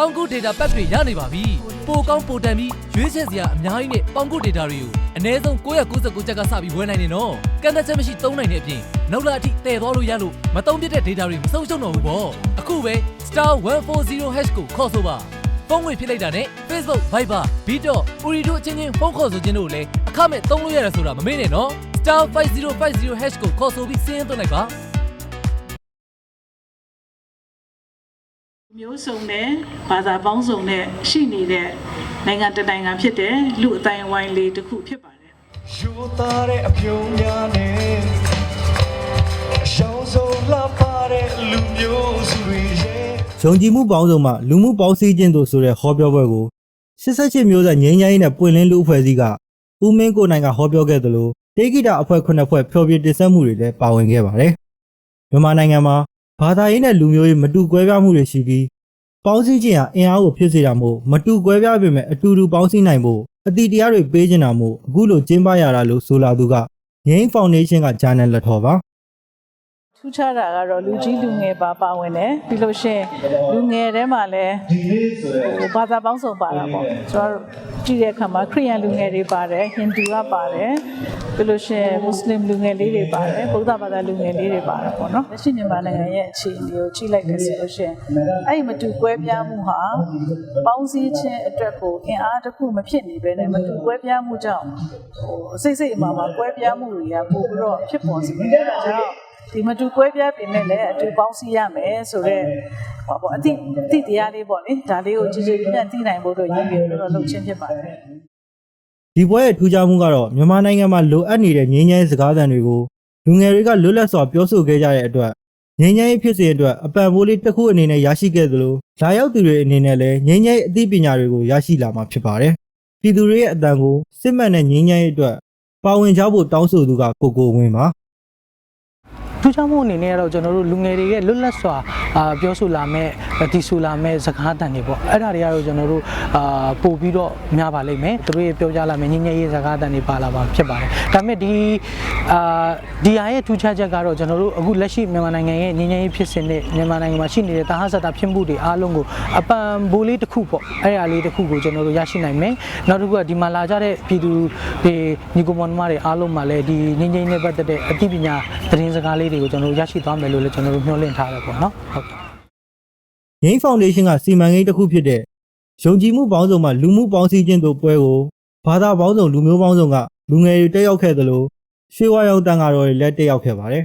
ပေါင်ကူ data pack တွေရနေပါပြီပိုကောင်းပိုတန်ပြီးရွေးချယ်စရာအများကြီးနဲ့ပေါင်ကူ data တွေကိုအနည်းဆုံး999ကျပ်ကစပြီးဝယ်နိုင်နေနော်ကန့်သက်ချက်မရှိသုံးနိုင်တဲ့အပြင်နောက်လာအထိတည်သွားလို့ရလို့မသုံးပြတဲ့ data တွေမဆုံးရှုံးတော့ဘူးပေါ့အခုပဲ star 140 hash ကိုခေါ်ဆိုပါဖုန်းဝင်ဖြစ်လိုက်တာနဲ့ Facebook Viber Bido Uri တို့အချင်းချင်းဖုန်းခေါ်ဆိုခြင်းတို့ကိုလည်းအခမဲ့သုံးလို့ရတယ်ဆိုတာမမေ့နဲ့နော် star 5050 hash ကိုခေါ်ဆိုပြီးစင်းသွင်းလိုက်ပါ မျိုးစုံနဲ့ဘာသာပေါင်းစုံနဲ့ရှိနေတဲ့နိုင်ငံတစ်နိုင်ငံဖြစ်တဲ့လူအတိုင်းအဝိုင်းလေးတစ်ခုဖြစ်ပါတယ်ယူသားတဲ့အပြုံးများနဲ့အရှောင်းဆုံးလှပတဲ့လူမျိုးစုတွေရဲ့ယုံကြည်မှုပေါင်းစုံမှလူမှုပေါင်းစည်းခြင်းတို့ဆိုတဲ့ဟောပြောပွဲကို88မျိုးဆက်ငြိမ်းချမ်းရေးနဲ့ပွင့်လင်းလူအဖွဲ့အစည်းကဦးမင်းကိုနိုင်ကဟောပြောခဲ့သလိုတေဂီတာအဖွဲ့ခုနှစ်ဖွဲ့ဖျော်ဖြေတင်ဆက်မှုတွေလည်းပါဝင်ခဲ့ပါတယ်။မြန်မာနိုင်ငံမှာ ဘာသာရေးနဲ့လူမျိုးရေးမတူကွဲပြားမှုတွေရှိပြီးပေါင်းစည်းခြင်းဟာအင်အားကိုဖြစ်စေတာမို့မတူကွဲပြားပေမဲ့အတူတူပေါင်းစည်းနိုင်ဖို့အတိတရားတွေပေးခြင်းတာမို့အခုလိုကျင်းပရတာလို့ဆိုလာသူကငိမ့်ဖောင်ဒေးရှင်းကဂျာနယ်လက်ထော်ပါ ထူးခြားတာကတော့လူကြီးလူငယ်ပါပါဝင်တယ်ပြီးလို့ရှိရင်လူငယ်ထဲမှာလည်းဟိုဘာသာပေါင်းစုံပါတာပေါ့ကျွန်တော်တို့ကြည့်တဲ့အခါမှာခရစ်ယာန်လူငယ်တွေပါတယ်ဟိန္ဒူကပါတယ်ပြီးလို့ရှိရင်မွတ်စလင်လူငယ်လေးတွေပါတယ်ဗုဒ္ဓဘာသာလူငယ်လေးတွေပါတယ်ပေါ့နော်လက်ရှိမြန်မာနိုင်ငံရဲ့အခြေအနေကိုကြည့်လိုက်တယ်ဆိုလို့ရှိရင်အဲ့ဒီမတူကွဲပြားမှုဟာပေါင်းစည်းခြင်းအတွက်ကိုအင်အားတစ်ခုမဖြစ်နေဘဲနဲ့မတူကွဲပြားမှုကြောင့်ဟိုအစိတ်စိတ်အမှားမှာကွဲပြားမှုတွေကပို့ပြီးတော့ဖြစ်ပေါ်စေတယ်အဲဒါကြောင့် ဒီမတူကွဲပြားပြင်မဲ့လည်းအတူပေါင်းစည်းရမယ်ဆိုတော့ဟောပေါ့အတိအတိတရားလေးပေါ့လေဒါလေးကိုကြည်ကြည်ပြန့်သိနိုင်ဖို့အတွက်ရည်ရွယ်လို့တော့လုပ်ချင်းဖြစ်ပါတယ်ဒီပွဲရဲ့ထူးခြားမှုကတော့မြန်မာနိုင်ငံမှာလိုအပ်နေတဲ့ငြိမ်းချမ်းရေးစကားသံတွေကိုလူငယ်တွေကလွတ်လပ်စွာပြောဆိုခဲ့ကြတဲ့အတွက်ငြိမ်းချမ်းရေးဖြစ်စဉ်အတွက်အပံပိုးလေးတစ်ခုအနေနဲ့ရရှိခဲ့သလိုလာရောက်သူတွေအနေနဲ့လည်းငြိမ်းချမ်းရေးအသိပညာတွေကိုရရှိလာမှာဖြစ်ပါတယ်။ပြည်သူတွေရဲ့အတန်ကိုစစ်မှန်တဲ့ငြိမ်းချမ်းရေးအတွက်ပါဝင်ကြဖို့တောင်းဆိုသူကကိုကိုဝင်းပါ ထူးခြားမှုအနေနဲ့ကတော့ကျွန်တော်တို့လူငယ်တွေရဲ့လွတ်လပ်စွာအာပြောဆိုလာမဲ့ တီဆိုလာမဲ့စကားတန်တွေပေါ့အဲ့ဒါတွေကတော့ကျွန်တော်တို့အာပို့ပြီးတော့များပါလိမ့်မယ်သူတို့ရဲ့ပြောကြလာမဲ့ညဉ့်ညဉ့်ရေးစကားတန်တွေပါလာပါဖြစ်ပါတယ်ဒါပေမဲ့ဒီအာဒီဟာရဲ့ထူးခြားချက်ကတော့ကျွန်တော်တို့အခုလက်ရှိမြန်မာနိုင်ငံရဲ့ညဉ့်ညဉ့်ရေးဖြစ်စဉ်နဲ့မြန်မာနိုင်ငံမှာရှိနေတဲ့တာဟဆတာဖြစ်မှုတွေအားလုံးကိုအပံဘိုးလေးတစ်ခုပေါ့အဲ့ဒါလေးတစ်ခုကိုကျွန်တော်တို့ရရှိနိုင်မယ်နောက်တစ်ခုကဒီမှာလာကြတဲ့ပြည်သူတွေညီကိုမောင်နှမတွေအားလုံးမှာလည်းဒီညဉ့်ညဉ့်နဲ့ပတ်သက်တဲ့အသိပညာသတင်းစကားလေးတွေကိုကျွန်တော်တို့ရရှိသွားမယ်လို့လည်းကျွန်တော်တို့မျှော်လင့်ထားတယ်ပေါ့နော်ဟုတ်ကဲ့ ငိမ့်ဖောင်ဒေးရှင်းကစီမံကိန်းတစ်ခုဖြစ်တဲ့ယုံကြည်မှုပေါင်းစုံမှလူမှုပေါင်းစည်းခြင်းတို့ပွဲကိုဘာသာပေါင်းစုံလူမျိုးပေါင်းစုံကလူငယ်တွေတက်ရောက်ခဲ့သလိုရွှေဝါရောင်တန်ဃာတော်တွေလည်းတက်ရောက်ခဲ့ပါတယ်